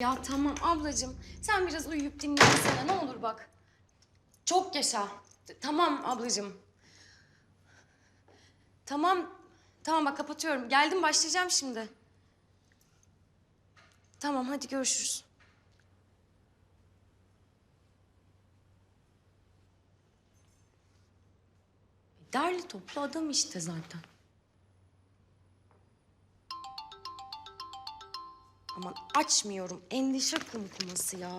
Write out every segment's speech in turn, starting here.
Ya tamam ablacığım. Sen biraz uyuyup dinlensene ne olur bak. Çok yaşa. Tamam ablacığım. Tamam. Tamam bak kapatıyorum. Geldim başlayacağım şimdi. Tamam hadi görüşürüz. Derli toplu adam işte zaten. Aman açmıyorum. Endişe kumkuması ya.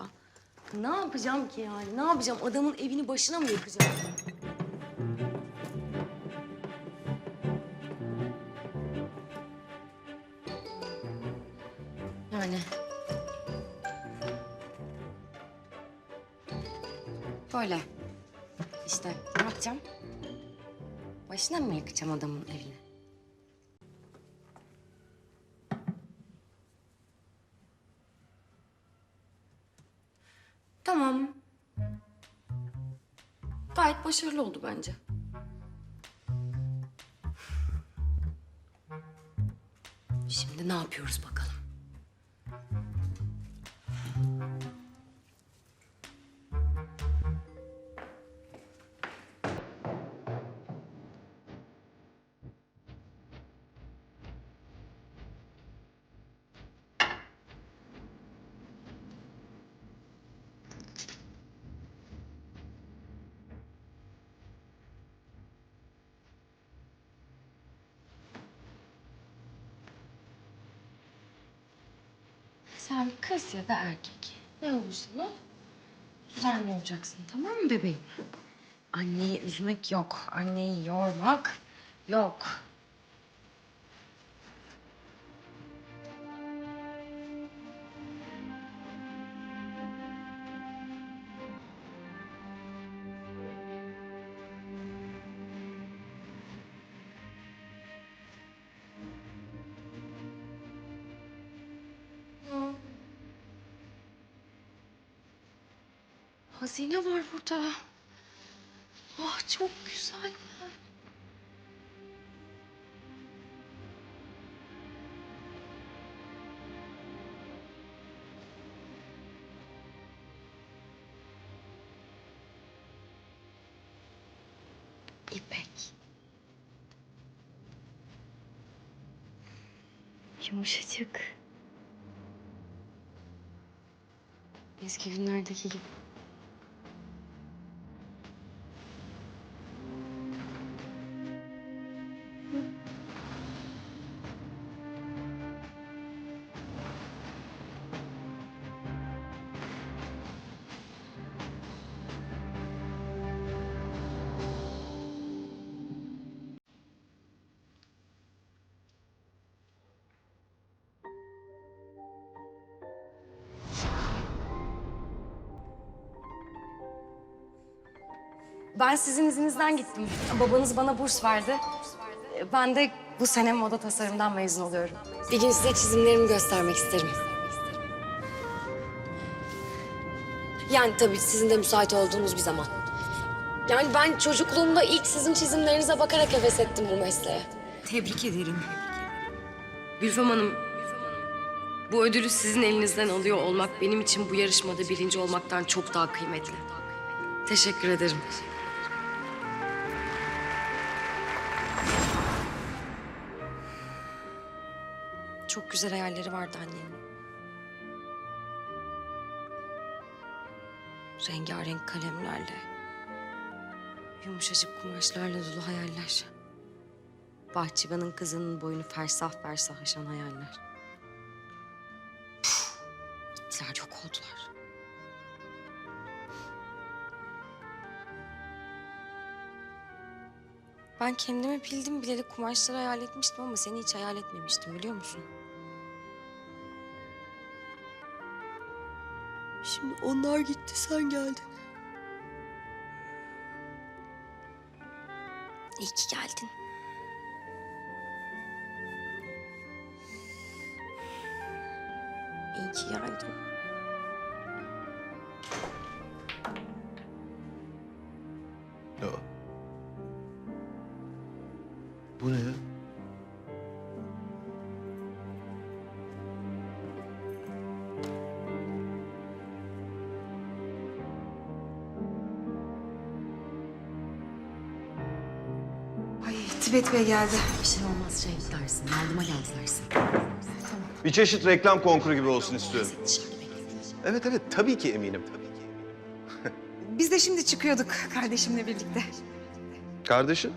Ne yapacağım ki yani? Ne yapacağım? Adamın evini başına mı yakacağım? Yani. Böyle. İşte ne yapacağım? Başına mı yakacağım adamın evini? Gayet başarılı oldu bence. Şimdi ne yapıyoruz bakalım? Sen kız ya da erkek. Ne olursan ol. Düzenli olacaksın tamam mı bebeğim? Anneyi üzmek yok. Anneyi yormak yok. Hazine var burada. Ah çok güzel. İpek. Yumuşacık. Eski günlerdeki gibi. Ben sizin izinizden gittim. Babanız bana burs verdi. Ben de bu sene moda tasarımdan mezun oluyorum. Bir gün size çizimlerimi göstermek isterim. Yani tabii sizin de müsait olduğunuz bir zaman. Yani ben çocukluğumda ilk sizin çizimlerinize bakarak heves ettim bu mesleğe. Tebrik ederim. Gülfem Hanım, bu ödülü sizin elinizden alıyor olmak benim için bu yarışmada birinci olmaktan çok daha kıymetli. Teşekkür ederim. Çok güzel hayalleri vardı annenin. Rengarenk kalemlerle, yumuşacık kumaşlarla dolu hayaller. Bahçıvanın kızının boyunu fersah fersah aşan hayaller. Püf, Gittiler yok oldular. Ben kendimi bildim bileli kumaşları hayal etmiştim ama seni hiç hayal etmemiştim biliyor musun? Şimdi onlar gitti, sen geldin. İyi ki geldin. İyi ki geldin. Ya. Bu ne ya? Tibet Bey geldi. Bir şey olmaz şey dersin. Yardıma gel dersin. Bir çeşit reklam konkuru gibi olsun istiyorum. Evet evet tabii ki eminim tabii ki. Biz de şimdi çıkıyorduk kardeşimle birlikte. Kardeşin?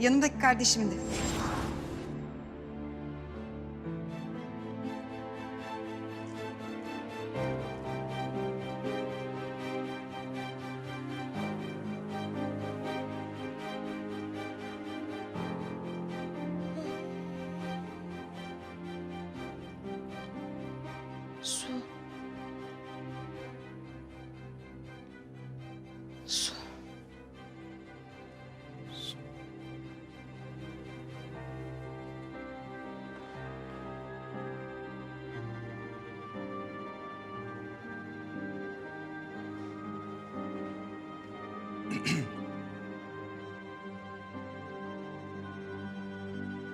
Yanındaki kardeşimdi. Su. Su.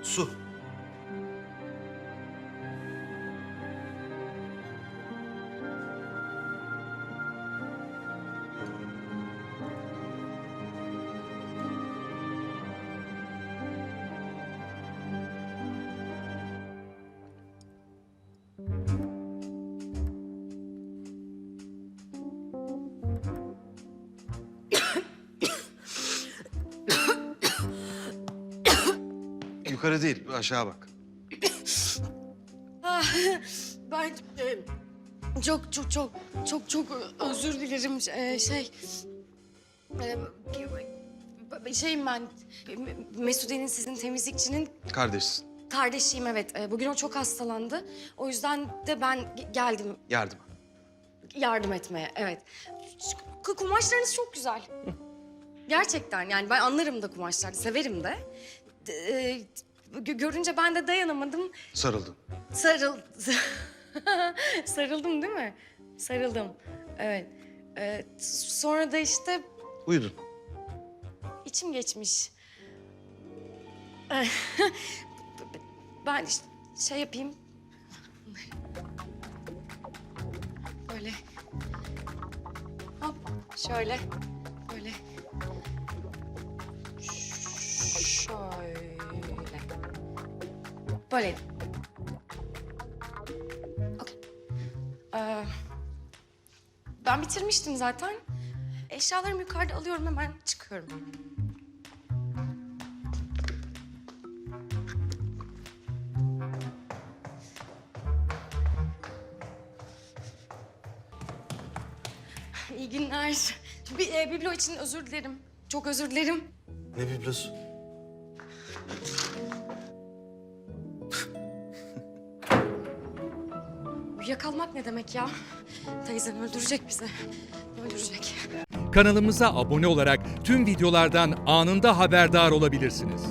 Su. Yukarı değil, aşağı bak. Ben e, çok çok çok çok çok özür dilerim E, şey e, şeyim ben Mesude'nin sizin temizlikçinin Kardeşsin. kardeşiyim evet. E, Bugün o çok hastalandı. O yüzden de ben ge- geldim Yardım. yardım etmeye evet. K- kumaşlarınız çok güzel. Gerçekten yani ben anlarım da kumaşları severim de. D- e, gö- görünce ben de dayanamadım. Sarıldın. Sarıl... Sarıldım değil mi? Sarıldım. Evet. Ee, sonra da işte Uyudun. içim geçmiş. ben işte şey yapayım. Böyle. Hop. Şöyle. Böyle. Okey. Ee, ben bitirmiştim zaten. Eşyalarımı yukarıda alıyorum hemen çıkıyorum. İyi günler. Bir, e, biblo için özür dilerim. Çok özür dilerim. Ne biblosu? Uyuyakalmak ne demek ya? Teyzen öldürecek bizi. Öldürecek. Kanalımıza abone olarak tüm videolardan anında haberdar olabilirsiniz.